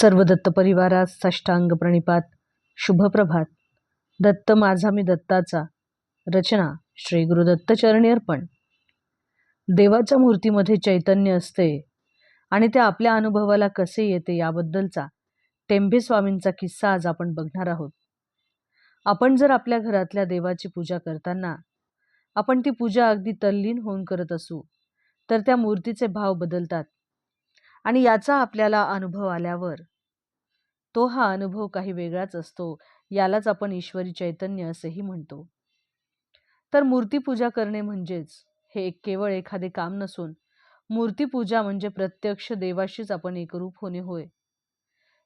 सर्व दत्त परिवारास साष्टांग प्रणिपात. शुभप्रभात. दत्त माझा मी दत्ताचा. रचना श्री गुरुदत्तचरणी अर्पण. देवाच्या मूर्तीमध्ये चैतन्य असते आणि ते आपल्या अनुभवाला कसे येते याबद्दलचा टेंभे स्वामींचा किस्सा आज आपण बघणार आहोत. आपण जर आपल्या घरातल्या देवाची पूजा करताना आपण ती पूजा अगदी तल्लीन होऊन करत असू तर त्या मूर्तीचे भाव बदलतात. आणि याचा आपल्याला अनुभव आल्यावर. तो हा अनुभव काही वेगळाच असतो यालाच आपण ईश्वरी चैतन्य असेही म्हणतो. तर मूर्तीपूजा करणे म्हणजेच हे एक केवळ एखादे काम नसून मूर्तीपूजा म्हणजे प्रत्यक्ष देवाशीच आपण एकरूप होणे होय.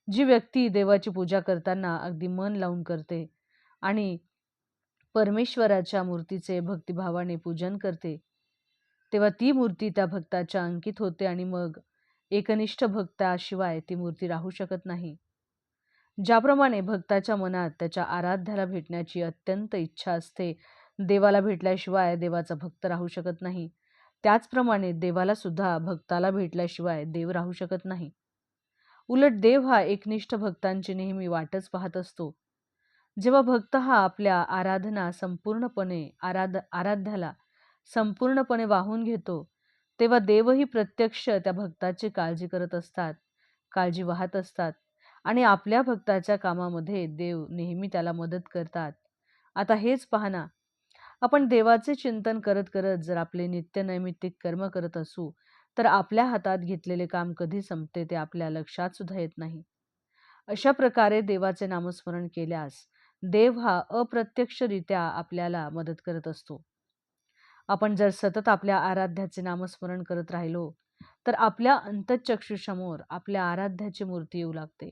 जी व्यक्ती देवाची पूजा करताना अगदी मन लावून करते आणि परमेश्वराच्या मूर्तीचे भक्तिभावाने पूजन करते तेव्हा ती मूर्ती त्या भक्ताच्या अंकित होते आणि मग एकनिष्ठ भक्ताशिवाय ती मूर्ती राहू शकत नाही. ज्याप्रमाणे भक्ताच्या मनात त्याच्या आराध्याला भेटण्याची अत्यंत इच्छा असते देवाला भेटल्याशिवाय देवाचा भक्त राहू शकत नाही. त्याचप्रमाणे देवाला सुद्धा भक्ताला भेटल्याशिवाय देव राहू शकत नाही. उलट देव हा एकनिष्ठ भक्तांची नेहमी वाटच पाहत असतो. जेव्हा भक्त हा आपल्या आराधना संपूर्णपणे आराध आराध्याला संपूर्णपणे वाहून घेतो तेव्हा देवही प्रत्यक्ष त्या भक्ताची काळजी करत असतात काळजी वाहत असतात आणि आपल्या भक्ताच्या कामामध्ये देव नेहमी त्याला मदत करतात. आता हेच पाहना आपण देवाचे चिंतन करत करत जर आपले नित्यनैमित्तिक कर्म करत असू तर आपल्या हातात घेतलेले काम कधी संपते ते आपल्या लक्षात सुद्धा येत नाही. अशा प्रकारे देवाचे नामस्मरण केल्यास देव हा अप्रत्यक्षरित्या आपल्याला मदत करत असतो. आपण जर सतत आपल्या आराध्याचे नामस्मरण करत राहिलो तर आपल्या अंतचक्षुसमोर आपल्या आराध्याची मूर्ती येऊ लागते.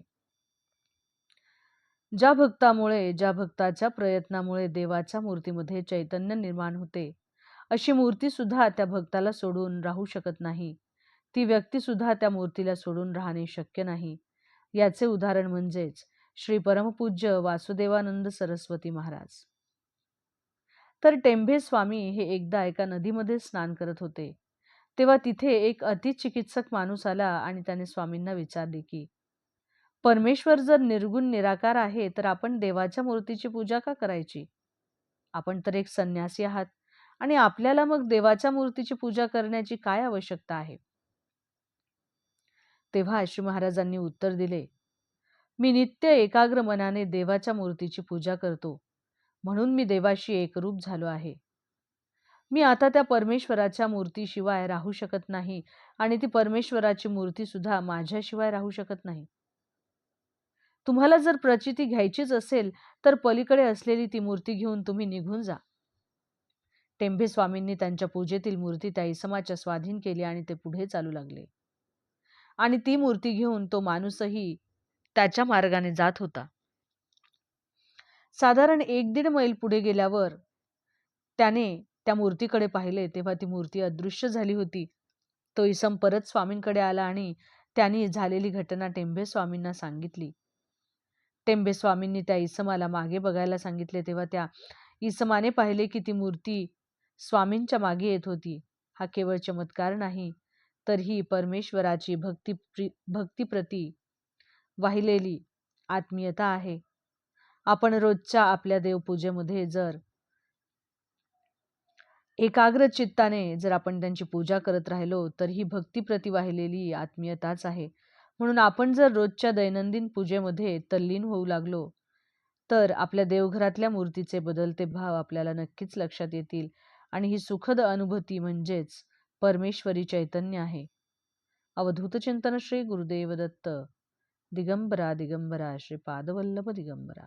ज्या भक्तामुळे ज्या भक्ताच्या प्रयत्नामुळे देवाच्या मूर्तीमध्ये चैतन्य निर्माण होते अशी मूर्ती सुद्धा त्या भक्ताला सोडून राहू शकत नाही. ती व्यक्ती सुद्धा त्या मूर्तीला सोडून राहणे शक्य नाही. याचे उदाहरण म्हणजेच श्री परमपूज्य वासुदेवानंद सरस्वती महाराज. तर टेंभे स्वामी हे एकदा एका नदीमध्ये स्नान करत होते. तेव्हा तिथे एक अतिचिकित्सक माणूस आला आणि त्याने स्वामींना विचारले की परमेश्वर जर निर्गुण निराकार आहे तर आपण देवाच्या मूर्तीची पूजा का करायची? आपण तर एक संन्यासी आहात आणि आपल्याला मग देवाच्या मूर्तीची पूजा करण्याची काय आवश्यकता आहे? तेव्हा अशी महाराजांनी उत्तर दिले मी नित्य एकाग्र मनाने देवाच्या मूर्तीची पूजा करतो. म्हणून मी देवाशी एकरूप झालो आहे. मी आता त्या परमेश्वराच्या मूर्तीशिवाय राहू शकत नाही आणि ती परमेश्वराची मूर्ती सुद्धा माझ्याशिवाय राहू शकत नाही. तुम्हाला जर प्रचिती घ्यायचीच असेल तर पलीकडे असलेली ती मूर्ती घेऊन तुम्ही निघून जा. टेंभे स्वामींनी त्यांच्या पूजेतील मूर्ती त्या इसमाच्या स्वाधीन केली आणि ते पुढे चालू लागले. आणि ती मूर्ती घेऊन तो माणूसही त्याच्या मार्गाने जात होता. साधारण एक दीड मैल पुढे गेल्यावर त्याने त्या मूर्तीकडे पाहिले तेव्हा ती मूर्ती अदृश्य झाली होती. तो इसम परत स्वामींकडे आला आणि त्यांनी झालेली घटना टेंभे स्वामींना सांगितली. टेंबे स्वामींनी त्या इसमाला मागे बघायला सांगितले तेव्हा त्या इसमाने पाहिले की ती मूर्ती स्वामींच्या मागे येत होती. हा केवळ चमत्कार नाही तर ही परमेश्वराची भक्ती भक्तीप्रती वाहिलेली आत्मीयता आहे. आपण रोजच्या आपल्या देवपूजेमध्ये जर एकाग्र चित्ताने जर आपण त्यांची पूजा करत राहिलो तर ही भक्तीप्रती वाहिलेली आत्मीयताच आहे. म्हणून आपण जर रोजच्या दैनंदिन पूजेमध्ये तल्लीन होऊ लागलो तर आपल्या देवघरातल्या मूर्तीचे बदलते भाव आपल्याला नक्कीच लक्षात येतील आणि ही सुखद अनुभूती म्हणजेच परमेश्वरी चैतन्य आहे. अवधूत चिंतन श्री गुरुदेव दत्त दिगंबरा दिगंबरा श्री पादवल्लभ दिगंबरा.